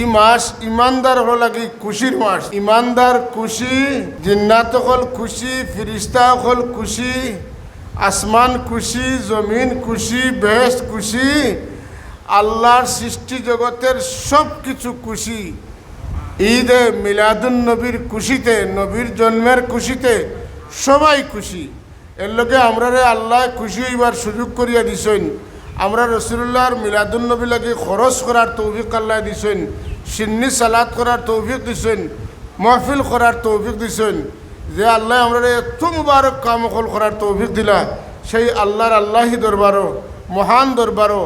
এই মাস ইমানদার হল লাগি খুশির মাস। ইমানদার খুশি, জিন্নাত হল খুশি, ফিরিস্তা হল খুশি, আসমান খুশি, জমিন খুশি বেহেস্ত খুশি, আল্লাহর সৃষ্টি জগতের সব কিছু খুশি। ঈদে মিলাদুন নবীর খুশিতে, নবীর জন্মের খুশিতে সবাই খুশি। এর লোকে আমরা আল্লাহ খুশি হইবার সুযোগ করিয়া দিছেন। আমরা রসুল্লাহর মিলাদুন নবী লাগে খরচ করার তৌফিক আল্লাহ দিছেন। সিন্নি সালাদ করার তৌফিক দিছেন, মহফিল করার তৌফিক দিছেন, যে আল্লাহ আমরা এত মুবারক কাম কল করার তৌফিক দিলা, সেই আল্লাহর আল্লাহি দরবারও, মহান দরবারও,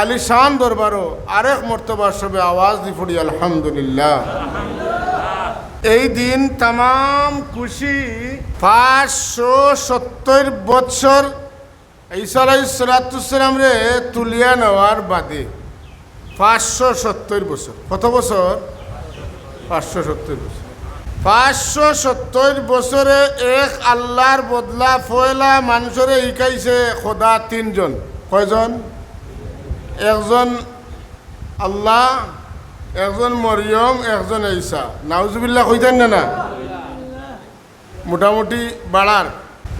আলিশান দরবারও আরেক মর্তবার সবে আওয়াজ দি ফুড়ি, আলহামদুলিল্লাহ। এই দিন তাম খুশি পাঁচশো সত্তর বৎসর ঈসা আলাইসালাম রে তুলিয়া নেওয়ার বাদে। পাঁচশো সত্তর বছর। কত বছর? পাঁচশো সত্তর বছর। পাঁচশো সত্তর বছরে এক আল্লাহর বদলা ফয়লা মানুষরে শিকাইছে খোদা তিনজন। কয়জন? একজন আল্লাহ, একজন মরিয়ম, একজন ঈসা। নাউজুবিল্লাহ কইতেন না না? মোটামুটি বাড়ার।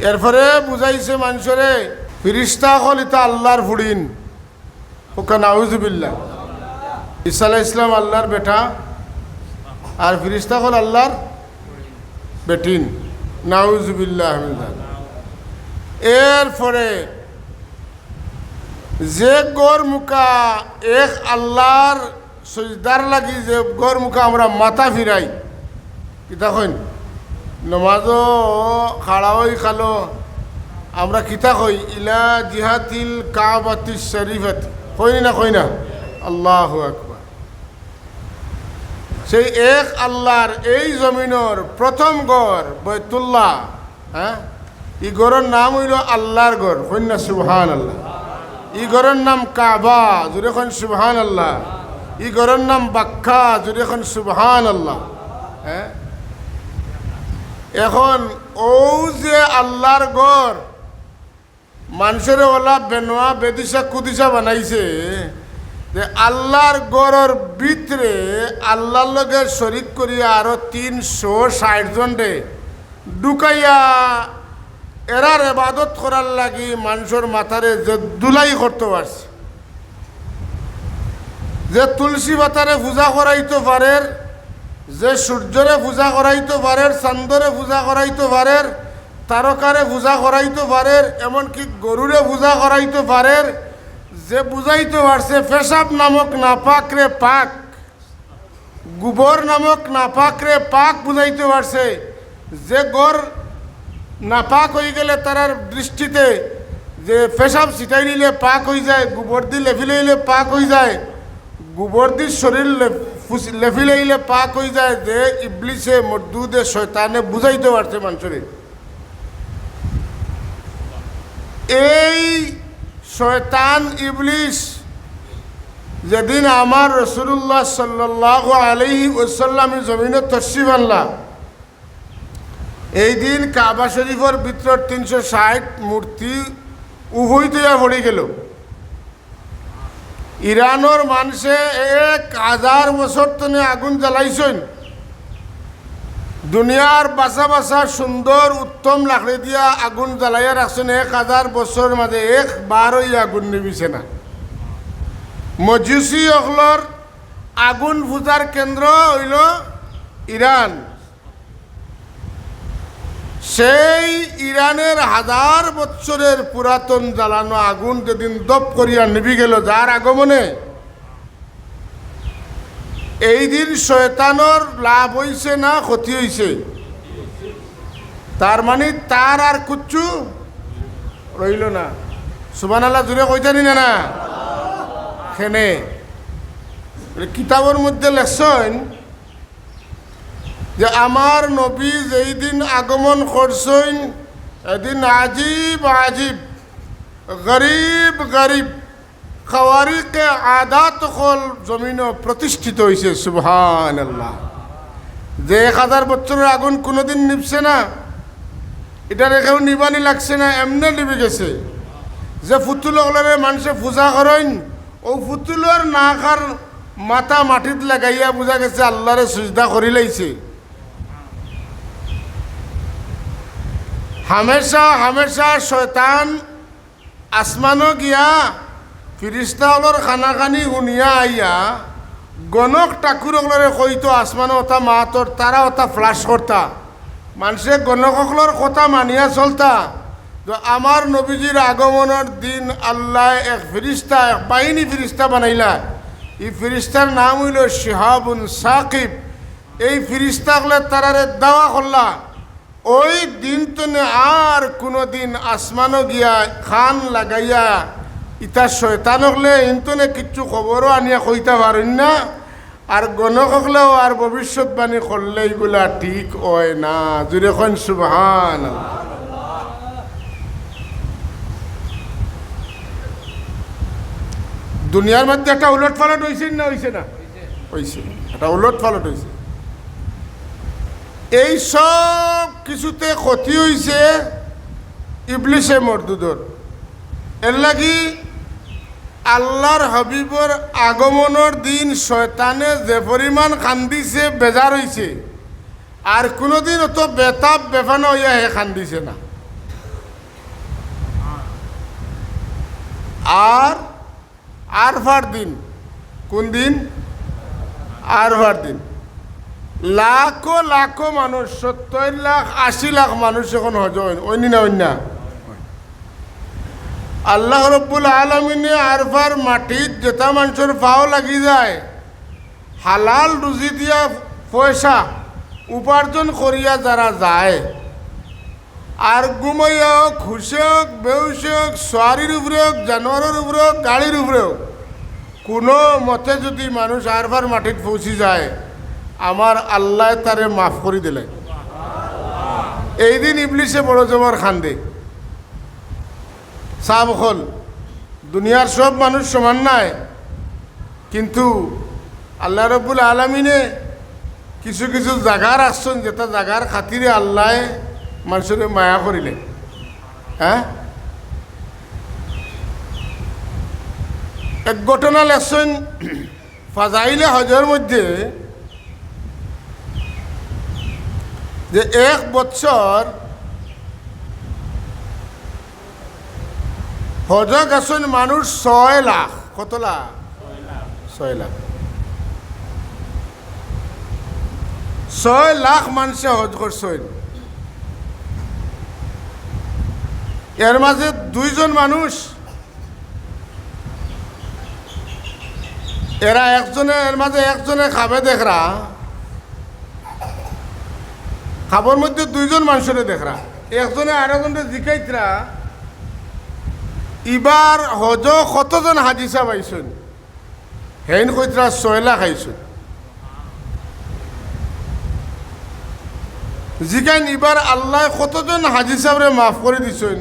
এরপরে বুঝাইছে মানুষরে, ফিরিস্তা হল ইতা আল্লাহর ফুড়িন। ওকে নাউজুবিল্লাহ। ঈসা আলাহ ইসলাম আল্লাহর বেটা আর ফিরিস্তা হল আল্লাহর বেটিন। নাউজুবিল্লাহ এরপরে যে গড় মুখা এক আল্লাহর সজদার লাগি, যে গড় মুখা আমরা মাথা ফিরাই কিতা কইন? নমাজও খাড়া হই খালো, আমরা কিতা কই? ইলা জিহাতিল কাবাতি শরীফাতি। কইনি না কই না আল্লাহ আকবার। সেই এক আল্লাহর এই জমিনের প্রথম গড় বৈতুল্লাহ হ্যাঁ? ই গড়ের নাম হইল আল্লাহর গড় কন্যা সুবহান আল্লাহ ই গড়ের নাম কাবা জুড়ে খন সুবহান আল্লাহ ই গড়ের নাম বাক্কা জুড়ে খন সুবহান আল্লাহ হ্যাঁ? এখন ও যে আল্লাহর গড়, মানুষের ওলা বেনোয়া বেদিসা কুদিসা বানাইছে যে আল্লাহর গড়ের ভিতরে আল্লাহর লগে শরিক করিয়া আরও তিনশো ষাট জনরে ঢুকাইয়া এরার এবাদত করার লাগি মানুষের মাথারে যে দুলাই করতে পারছে। যে তুলসী পাতারে পূজা করাইতে পারে যে সূর্যরে পূজা করাইতে পারে চান্দরে পূজা করাইতে পারে তারকারে পূজা করাইতে পারে এমনকি গরুরে পূজা করাইতে পারে যে বুঝাইতে পারছে, পেশাব নামক নাপাক রে পাক, গোবর নামক নাপাক রে পাক বুঝাইতে পারছে, যে গড় নাপাক হয়ে গেলে তারার দৃষ্টিতে যে পেশাব ছিটাই নিলে পাক হয়ে যায়, গোবর দি লেফিলাইলে পাক হয়ে যায়, গোবর দি শরীর লেফিলাইলে পাক হয়ে যায়, যে ইবলিসে মদ্দুদে শয়তানে বুঝাইতে পারছে মানুষের। এই শয়তান ইবলিস, যেদিন আমার রসুল্লাহ সাল্লাহ আলহি ওসাল্লাম জমিনে তসিব আল্লাহ এই দিন কাবা শরীফের ভিতর তিনশো ষাট মূর্তি উভয় তৈয়া পড়ে গেল। ইরানোর মানুষে এক হাজার বছর তনে আগুন জ্বালাইছেন। দুনিয়ার বাসা বাসা সুন্দর উত্তম লাকড়ি দিয়া আগুন জ্বালাইয়া রাখছেন এক হাজার বছর মাঝে একবারই আগুন নিবিছে না। মজুসি অকলর আগুন পূজার কেন্দ্র হইল ইরান সেই ইরানের হাজার বছরের পুরাতন জ্বালানো আগুন যেদিন দপ করিয়া নিবি গেল যার আগমনে এই দিন শয়তানোর লাভ হইছে না ক্ষতি হইছে? তার মানে তার আর কুচ্ছু রইল না। সুবান আল্লাহ জুড়ে কইতানি না না? খেনে। কিতাবের মধ্যে লেখছেন যে, আমার নবী যেই দিন আগমন করছেন, এদিন আজিব আজিব, গরিব গরিব। খাওয়ারিকে আদাত হল জমিন প্রতিষ্ঠিত হয়েছে সুবহান আল্লাহ যে এক হাজার বছরের আগুন কোনোদিন নিবছে না এটা রেখেও নিবানি লাগছে না, এমনি নিবে গেছে। যে ফুতুল হলরে মানুষে পূজা করেন, ও ফুতুলের নাকার মাথা মাটিত লাগাইয়া বোঝা গেছে, আল্লাহরে সুজদা করি লাইছে। হামেশা হামেশা শয়তান আসমানও গিয়া ফিরিস্তাওয়ালোর খানা খানি শুনিয়া আইয়া গণক ঠাকুরকলরে কইতো আসমান ওটা মাতর তারা ওটা ফ্লাশ করতা মানুষে গণকসকলর কথা মানিয়া চলতা। তো আমার নবীজির আগমনের দিন আল্লাহ এক ফিরিস্তা এক বাহিনী ফিরিস্তা বানাইলা। এই ফিরিস্তার নাম হইল শিহাবুন সাকিব। এই ফিরিস্তাগুলো তারারে দাওয়া করলা ওই দিন তো আর কোনো দিন গিয়া খান লাগাইয়া ইটা শয়তান হলে ইন্তনে কিচ্ছু খবরও আনিয়া কইতে পারেন না। আর গণকলেও আর ভবিষ্যৎবাণী করলে এগুলা ঠিক হয় না। জুড়ে খন সুবহান দুনিয়ার মধ্যে একটা উলট পালট হয়েছে না হয়েছে না? হয়েছে একটা উলট পালট হয়েছে এই সব কিছুতে ক্ষতি হয়েছে ইবলিশে মরদুদর। এর লাগি আল্লাহর হাবিবর আগমনের দিন শয়তানে যে পরিমাণ কান্দিছে, বেজার হয়েছে আর কোনোদিন অত বেতাব, বেফানো হইয়া হে কান্দিছে না। আর আরফার দিন। কোন দিন? আরফার দিন। লাখো লাখো মানুষ, সত্তর লাখ, আশি লাখ মানুষ এখন হজ অন্য না অন্য আল্লাহ রব্বুল আলমিনে আরফার মাটিত যেটা মানুষের পাও লাগি যায়, হালাল রুজি দিয়া পয়সা উপার্জন করিয়া যারা যায়, আর ঘুমাইয়া হোক খুশি হোক বেউসি হোক, সোয়ারির উপরে হোক, জানোয়ারের উপরে হোক, গাড়ির উপরে হোক, কোনো মতে যদি মানুষ আরফার মাটিত পৌঁছি যায়, আমার আল্লাহ তারে মাফ করে দিলে। এই দিন ইবলিশে বড় জবর খান্দে। সাব হল। দুনিয়ার সব মানুষ সমান নাই। কিন্তু আল্লাহ রব্বুল আলমিনে কিছু কিছু জাগার আসছেন, যেটা জাগার খাতিরে আল্লাহ মানুষের মায়া করিলে হ্যাঁ? এক ঘটনা লেখছেন ফাজাইলে হজের মধ্যে, যে এক বছর হজ গেছেন মানুষ ছয় লাখ। কত লাখ? ছয় লাখ। ছয় লাখ মানুষে হজ করছেন। এর মাঝে দুইজন মানুষ। এরা একজনে, এর মাঝে একজনে খাবে দেখরা। খাবার মধ্যে দুইজন মানুষের দেখরা। একজনে আরেকজনে জিকাইতরা। ইবার হজ কতজন হাজিসা পাইছেন। হেন কইতরা ছয় লাখ আইছেন জিকাইন ইবার আল্লাহ কতজন হাজি সাহেবরে মাফ করে দিছেন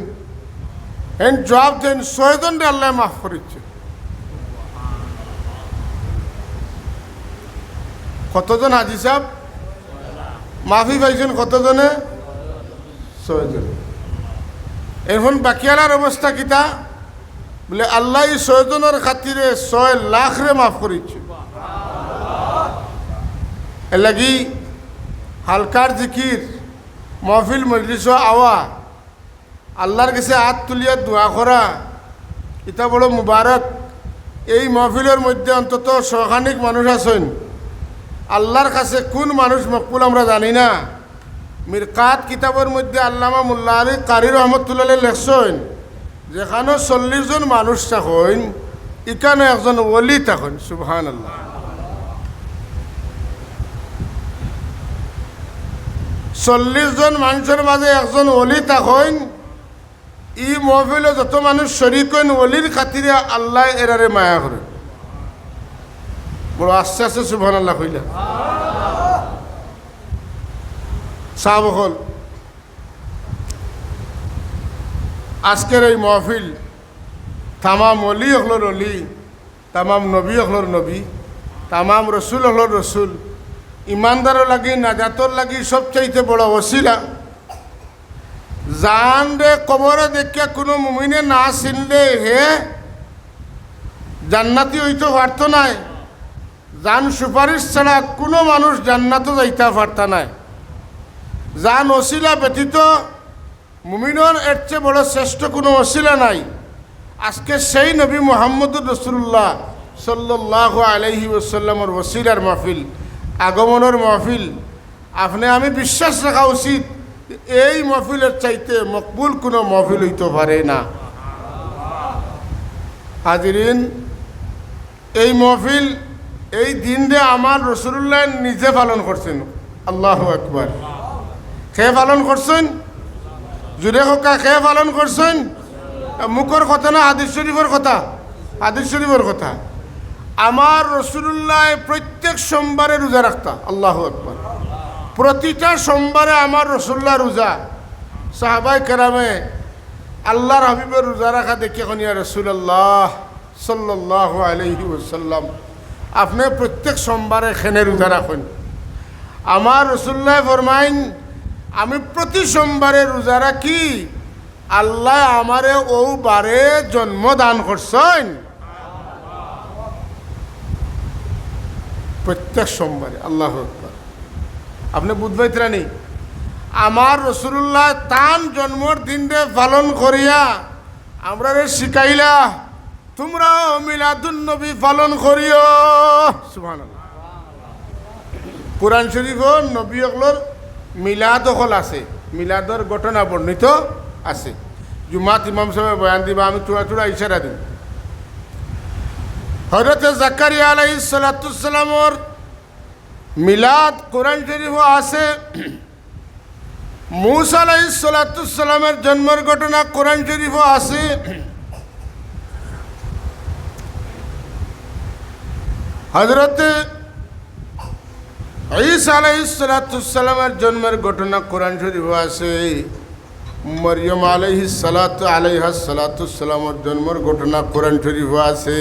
হেন জবাব দেন ছয়জন আল্লাহ মাফ করেছে কতজন হাজি সাহেব মাফি পাইছেন কতজনে? ছয়জন। এখন বাকিয়ালার অবস্থা কিতা? বলে, আল্লাহ ছয়জনের খাতিরে ছয় লাখ রে মাফ করেছে। এর লাগি হালকার জিকির, মহফিল মজলিস আওয়া, আল্লাহর কাছে হাত তুলিয়া দোয়া করা, এটা বড় মুবারক। এই মহফিলের মধ্যে অন্তত শখানিক মানুষ আছেন। আল্লাহর কাছে কোন মানুষ মকবুল আমরা জানি না। মিরকাত কিতাবের মধ্যে আল্লামা মোল্লা আলী কারি রহমতুল্লাহ লেখছেন যেখানে চল্লিশ জন মানুষ থাকেন ইকানো একজন ওলি থাকেন সুবহান আল্লাহ চল্লিশ জন মানুষের মাঝে একজন অলি থাকেন ই মহফিলে যত মানুষ শরিক হইন অলির খাতিরে আল্লাহ এরারে মায়া করে বড় আস্তে আস্তে সুবহান আল্লাহ কইলা সাহ হল আজকের এই মহফিল তামাম অলি হলর অলি, তামাম নবী হলর নবী, তামাম রসুল হলর রসুল ইমানদারও লাগি নাজাতর লাগি সবচাইতে বড় ওসিলা জান রে কবরে দেখিয়া কোনো মুমিনে না চিনলে হে জান্নাতি হইতে পারতো নাই। যান সুপারিশ ছাড়া কোনো মানুষ জান্নাতও যাইতে পারতা নাই। যান অশিলা ব্যতীত মুমিনর এর চেয়ে বড় শ্রেষ্ঠ কোনো অশিলা নাই। আজকে সেই নবী মোহাম্মদুর রসুল্লাহ সাল্লাহ আলহি ওসাল্লামর ওসিলার মাহফিল, আগমনের মাহফিল। আপনি, আমি বিশ্বাস রাখা উচিত, এই মাহফিলের চাইতে মকবুল কোনো মাহফিল হইতে পারে না। হাজিরিন, এই মহফিল, এই দিনটা আমার রসুল্লাহ নিজে পালন করছেন। আল্লাহ একবার খেয়ে পালন করছেন? জুড়ে হকা খেয়ে পালন করছেন? মুখর কথা না, হাদিস শরীফের কথা? হাদিস শরীফের কথা। আমার রসুল্লাহ প্রত্যেক সোমবারে রোজা রাখতা, আল্লাহ একবার প্রতিটা সোমবারে আমার রসুল্লাহ রোজা। সাহাবাই কেরামে আল্লাহর হাবিবের রোজা রাখা দেখে কনিয়া রসুল্লাহ সাল্লাহ আলহি ওসাল্লাম আপনি প্রত্যেক সোমবারে খেনে রোজা রাখেন। আমার রসুল্লাহ ফরমাইন আমি প্রতি সোমবারে রোজা রাখি। আল্লাহ আমারে ও বারে জন্ম দান করছেন। প্রত্যেক সোমবারে, আল্লাহ আপনি বুধবাই ত্রাণী, আমার রসুল্লাহ তান জন্মর দিনটা পালন করিয়া আমরা রে শিখাইলা, তোমরাও মিলাদুন নবী পালন করিও। সুবহানাল্লাহ। কোরআন শরীফ নবী অকলর মিলাদ অকল আছে। মিলাদর ঘটনা বর্ণিত আছে। জুমাত ইমাম সাহেব বয়ান দিবা, আমি চূড়া চূড়া ইশারা দিম। হজরত জাকারিয়া আলাই সালাতামর মিলাদ কোরআন শরীফ আছে। মুসা আলাই সালাতামের জন্মের ঘটনা কোরআন শরীফ আছে। হজরত ঈসা আলাইসালামের জন্মের ঘটনা কোরআন শরীফ আছে। মরিয়ম আলাইহি সালাত আলাইহা সালাতুসালামের জন্মের ঘটনা কোরআন শরীফ আছে।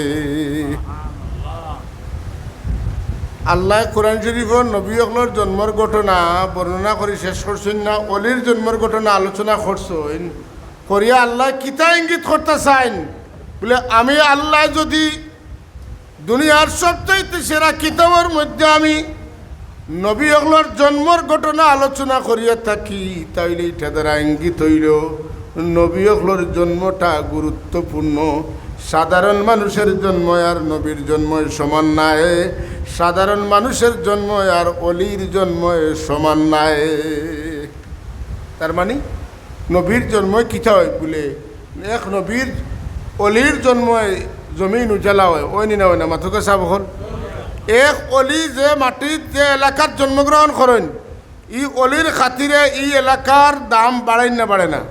আল্লাহ কোরআন শরীফর নবী অকলর জন্মের ঘটনা বর্ণনা করে শেষ করছেন না, অলির জন্মের ঘটনা আলোচনা করছেন। করিয়া আল্লাহ কিতা ইঙ্গিত করতে চাইন? বলে, আমি আল্লাহ যদি দুনিয়ার সবচাইতে সেরা কিতাবের মধ্যে আমি নবী অগলোর জন্মর ঘটনা আলোচনা করিয়া থাকি তাইলে এটা দ্বারা ইঙ্গিত হইল, নবী অগলোর জন্মটা গুরুত্বপূর্ণ সাধারণ মানুষের জন্ম আর নবীর জন্ম সমান নাই। সাধারণ মানুষের জন্ম আর অলির জন্ম সমান নাই। তার মানে নবীর জন্ম কিতা হয় বলে? এক নবীর অলির জন্ম জমিন উজালা হয় ওই নিনা হয় না মাথকে চাব হল এক অলি যে মাটিত যে এলাকাত জন্মগ্রহণ করেন, ই অলির খাতিরে ই এলাকার দাম বাড়াই না বাড়ে না?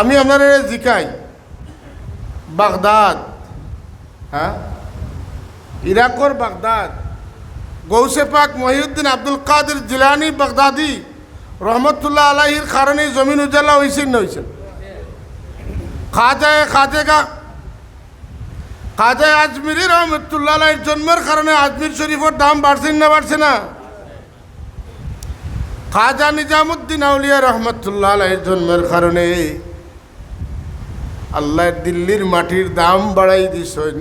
আমি আপনার জিকাই, বাগদাদ হ্যাঁ ইরাকর বাগদাদ গৌসে পাক মহিউদ্দিন আব্দুল কাদের জিলানি বাগদাদি রহমতুল্লাহ আলাহির কারণে জমিন উজালা হয়েছেন না হয়েছেন খাজায় খাজেগা খাজা আজমিরি রহমতুল্লাহ জন্মের কারণে আজমির শরীফের দাম বাড়ছে না বাড়ছে না? খাজা নিজামুদ্দিন আউলিয়া রহমতুল্লাহ আলাইহির জন্মের কারণে আল্লাহ দিল্লির মাটির দাম বাড়াই দিছেন।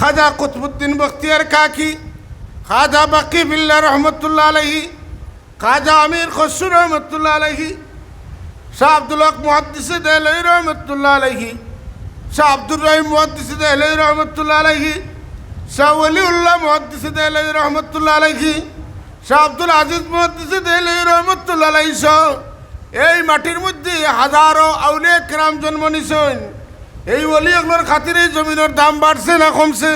খাজা কুতবুদ্দিন বখতিয়ার কাকি, খাজা বাকি বিল্লা রহমতুল্লাহ আলহি খাজা আমির খসরু রহমতুল্লাহ আলহি শাহ আব্দুল হক মুহাদ্দিসে রহমতুল্লাহ আলহি শাহ আব্দুর রহিম মুহাদ্দিসে আলহ রহমতুল্লাহ আলহি শাহ অলিউল্লাহ মুহাদ্দিসে আলহ রহমতুল্লাহ আলহি শাহ আব্দুল আজিজ মুহাদ্দিসে আলহ রহমতুল্লাহ আলহি সহ এই মাটির মধ্যে হাজারো আউলিয়া ক্রাম জন্ম নিছেন। এই অলি এগুলোর খাতিরে জমিনের দাম বাড়ছে না কমছে।